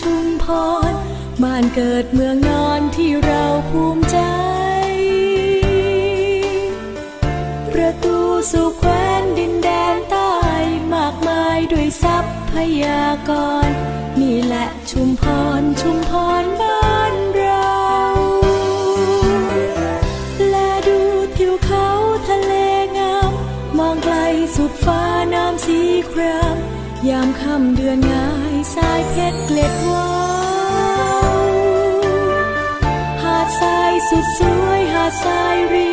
ชุมพรบ้านเกิดเมืองนอนที่เราภูมิใจ ประตูสู่แคว้นดินแดนใต้มากมายด้วยทรัพยากร นี่แหละชุมพรชุมพรบ้านเรา และดูทิวเขาทะเลงาม มองไกลสุดฟ้าน้ำสีคราม ยามค่ำเดือนง่ายสายเพชรเกล็ดวาวหาดทรายสุดสวยหาดทรายรี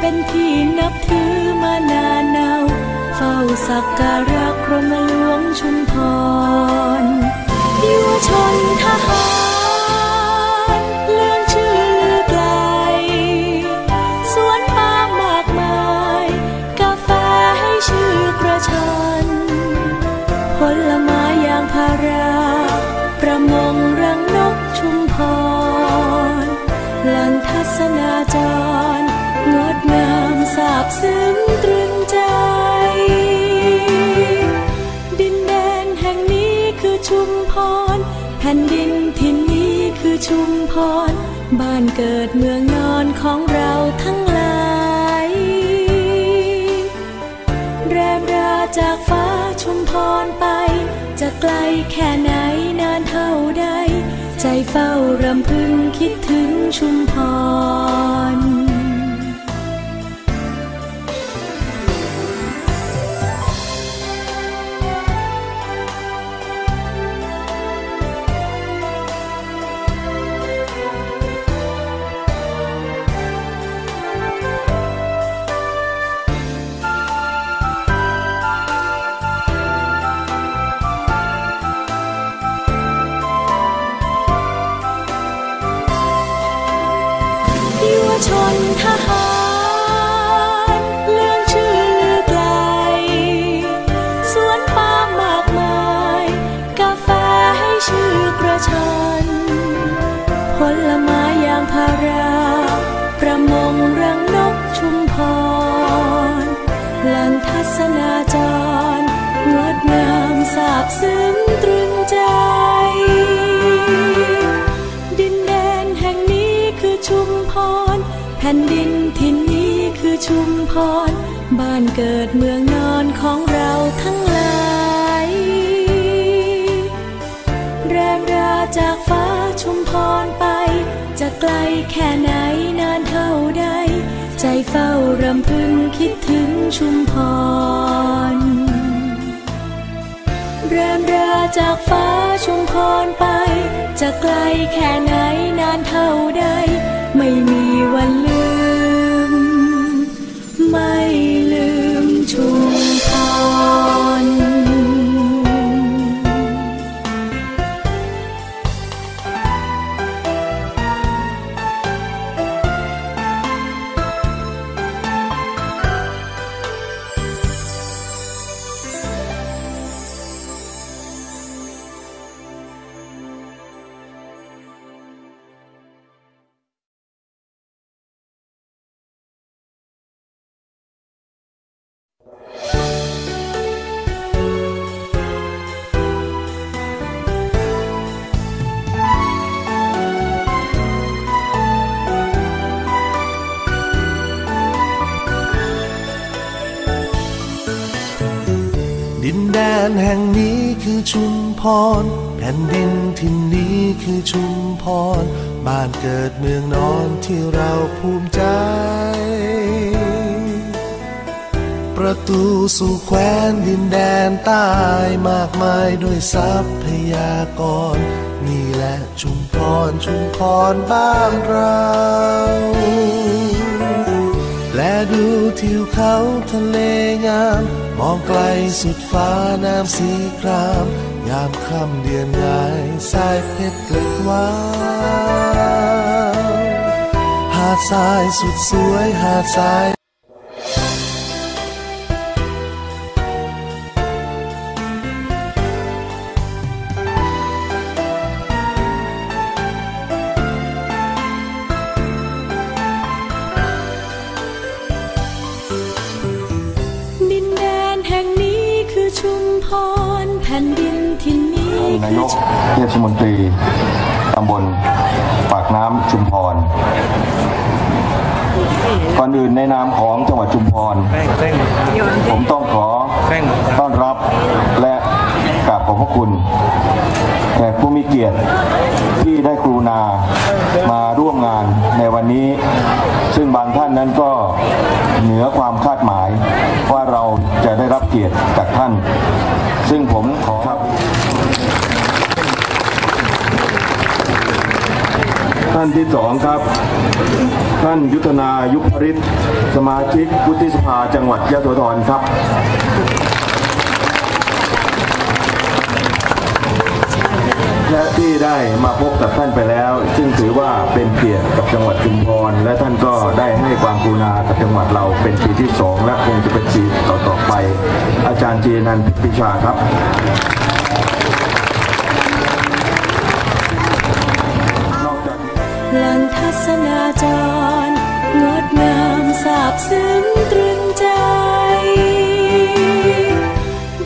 เป็นที่นับถือมานานเนาเฝ้าสักการะกรมหลวงชุมพร ลไม้ยางพารา ประมงรังนกชุมพรลันทัศนาจร งดงามสาบซึ้งตรึงใจ ดินแดนแห่งนี้คือชุมพร แผ่นดินถิ่นนี้คือชุมพร บ้านเกิดเมืองนอนของเราทั้งหลายแรมร จากฟ้าชุมพรไป จะไกลแค่ไหนนานเท่าใด ใจเฝ้ารำพึงคิดถึงชุมพร ชนทหารเลื่อนชื่อลือไกล สวนปามมากมาย กาแฟให้ชื่อกระชอนผลไม้ยางพารา ประมงรังนกชุมพรหลันทัศนาจรงดงามสาบซึ้งตรึงใจดินแดนแห่งนี้คือชุมพร แผ่นดินถิ่นนี้คือชุมพร บ้านเกิดเมืองนอนของเราทั้งหลาย แรมราจากฟ้าชุมพรไป จะไกลแค่ไหนนานเท่าใด ใจเฝ้ารำพึงคิดถึงชุมพร แรมราจากฟ้าชุมพรไป จะไกลแค่ไหนนานเท่าใด ไม่มี ดินแดนแห่งนี้คือชุมพร แผ่นดินที่นนี้คือชุมพร บ้านเกิดเมืองนอนที่เราภูมิใจ ประตูสู่แคว้นดินแดนใต้มากมายด้วยทรัพยากร นี่แหละชุมพรชุมพรบ้านเรา ดูทิวเขาทะเลงาม มองไกลสุดฟ้าน้ำสีคราม ยามค่ำเดือนงายสายเพชรเกล็ดวาวหาดทรายสุดสวยหาดทราย ผ่นดินทินนี้นายกเทศมนตรีตำบลปากน้ำชุมพร ก่อนอื่นในนามของจังหวัดชุมพร ผมต้องขอต้อนรับและกราบขอบพระคุณแขกผู้มีเกียรติที่ได้กรุณามาร่วมงานในวันนี้ ซึ่งบางท่านนั้นก็เหนือความคาดหมายว่าเราจะได้รับเกียรติจากท่าน ซึ่งผมขอท่านที่สองครับ ท่านยุทธนายุพริศสมาชิกวุฒิสภาจังหวัดยะโสธรครับ และที่ได้มาพบกับท่านไปแล้ว ซึ่งถือว่าเป็นเกียรติกับจังหวัดชุมพร และท่านก็ได้ให้ความกรุณากับจังหวัดเราเป็นปีที่สองและคงจะเป็นปีต่อๆไป อาจารย์จีนันพิชาครับนอกจากนี้หลังทัศนาจรงดงามสาบซึ้งตรึงใจ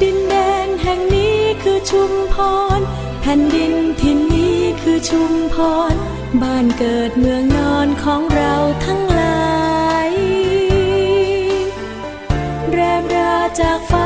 ดินแดนแห่งนี้คือชุมพร ผ่นดินทิ่นนี้คือชุมพร บ้านเกิดเมืองนอนของเราทั้งหลาย แรมราจากฟ้า